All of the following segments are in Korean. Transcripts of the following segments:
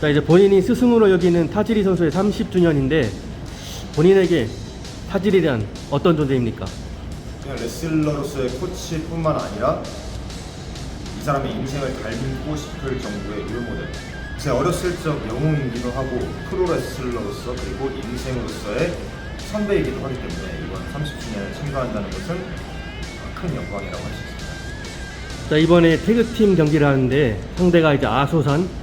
자 이제 본인이 스승으로 여기는 타지리 선수의 30주년인데 본인에게 타지리란 어떤 존재입니까? 그냥 레슬러로서의 코치뿐만 아니라 이 사람의 인생을 닮고 싶을 정도의 롤 모델. 제 어렸을 적 영웅이기도 하고 프로 레슬러로서 그리고 인생으로서의 선배이기도 하기 때문에 이번 30주년에 참가한다는 것은 큰 영광이라고 할 수 있습니다. 자 이번에 태그팀 경기를 하는데 상대가 이제 아소산 또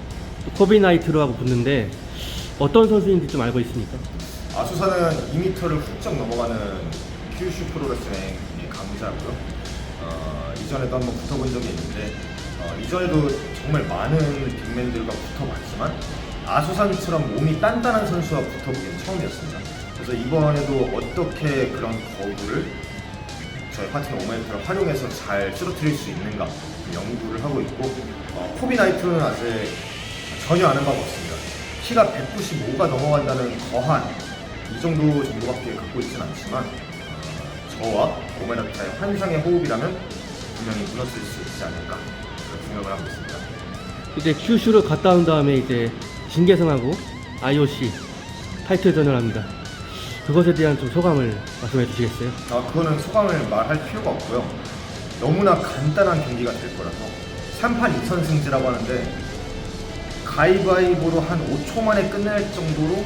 코비나이트로 하고 붙는데 어떤 선수인지 좀 알고 있습니까? 아수사는 2m를 훌쩍 넘어가는 큐슈 프로레슬링의 강자고요. 어, 이전에도 한번 붙어본 적이 있는데 어, 이전에도 정말 많은 빅맨들과 붙어봤지만 아수산처럼 몸이 단단한 선수와 붙어보기는 처음이었습니다. 그래서 이번에도 어떻게 그런 거부를 저희 파트너 오멘트를 활용해서 잘 쓰러뜨릴 수 있는가 그 연구를 하고 있고 어, 코비 나이트는 아직 전혀 아는 바가 없습니다. 키가 195가 넘어간다는 거한 이 정도 정도밖에 갖고 있진 않지만 어, 저와 오메나타의 환상의 호흡이라면 분명히 무너뜨릴 수 있지 않을까 그런 생각을 하고 있습니다. 이제 큐슈를 갔다 온 다음에 이제 진계성하고 IOC 타이틀전을 합니다. 그것에 대한 좀 소감을 말씀해 주시겠어요? 아, 그거는 소감을 말할 필요가 없고요. 너무나 간단한 경기가 될 거라서 3판 2선 승제라고 하는데 가위바위보로 한 5초 만에 끝날 정도로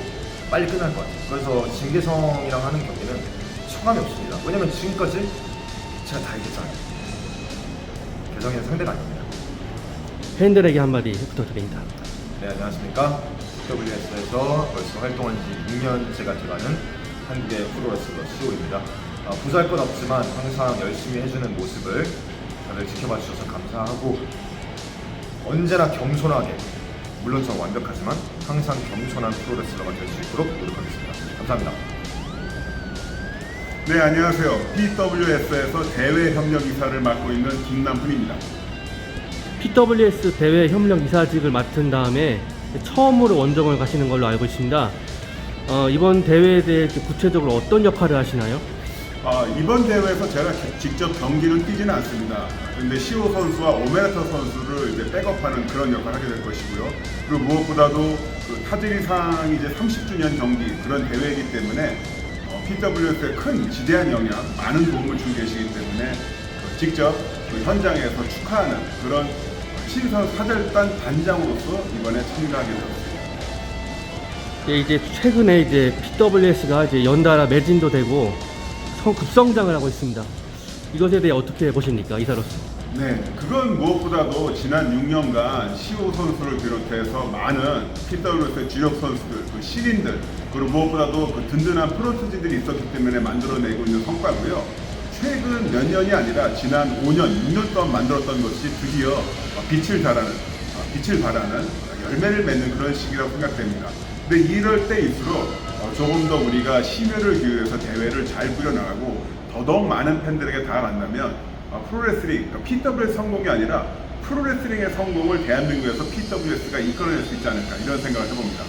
빨리 끝날 것 같아요. 그래서 진계성이랑 하는 경기는 소감이 없습니다. 왜냐면 지금까지 제가 다 이겼잖아요. 개성이는 상대가 아닙니다. 팬들에게 한마디 부탁드립니다. 네, 안녕하십니까. WS에서 벌써 활동한 지 6년째가 돼가는 한국의 프로레슬러 시오입니다. 아, 부자할 건 없지만 항상 열심히 해주는 모습을 다들 지켜봐 주셔서 감사하고 언제나 겸손하게 물론 저 완벽하지만 항상 겸손한 프로레슬러가 될 수 있도록 노력하겠습니다. 감사합니다. 네, 안녕하세요. PWS에서 대외 협력 이사를 맡고 있는 김남훈입니다. PWS 대회 협력 이사직을 맡은 다음에 처음으로 원정을 가시는 걸로 알고 있습니다. 어, 이번 대회에 대해 좀 구체적으로 어떤 역할을 하시나요? 아, 이번 대회에서 제가 기- 직접 경기는 뛰지는 않습니다. 근데 시오 선수와 오메라타 선수를 이제 백업하는 그런 역할을 하게 될 것이고요. 그리고 무엇보다도 그 타지리상 이제 30주년 경기 그런 대회이기 때문에 어, PWS에 큰 지대한 영향, 많은 도움을 주고 계시기 때문에 어, 직접 그 현장에서 축하하는 그런 신선 사절단 단장으로서 이번에 참가하게 되었습니다. 예, 이제 최근에 이제 PWS가 이제 연달아 매진도 되고 성- 급성장을 하고 있습니다. 이것에 대해 어떻게 보십니까, 이사로서? 네, 그건 무엇보다도 지난 6년간 시호 선수를 비롯해서 많은 PWS의 주력 선수들, 그 신인들, 그리고 무엇보다도 그 든든한 프로토지들이 있었기 때문에 만들어내고 있는 성과고요. 최근 몇 년이 아니라 지난 5년, 6년 동안 만들었던 것이 드디어 빛을 발하는, 어, 빛을 발하는 열매를 맺는 그런 시기라고 생각됩니다. 근데 이럴 때일수록 어, 조금 더 우리가 심혈을 기울여서 대회를 잘 꾸려나가고 더더욱 많은 팬들에게 다가간다면 어, 프로레슬링, 그러니까 PWS 성공이 아니라 프로레슬링의 성공을 대한민국에서 PWS가 이끌어낼 수 있지 않을까 이런 생각을 해봅니다.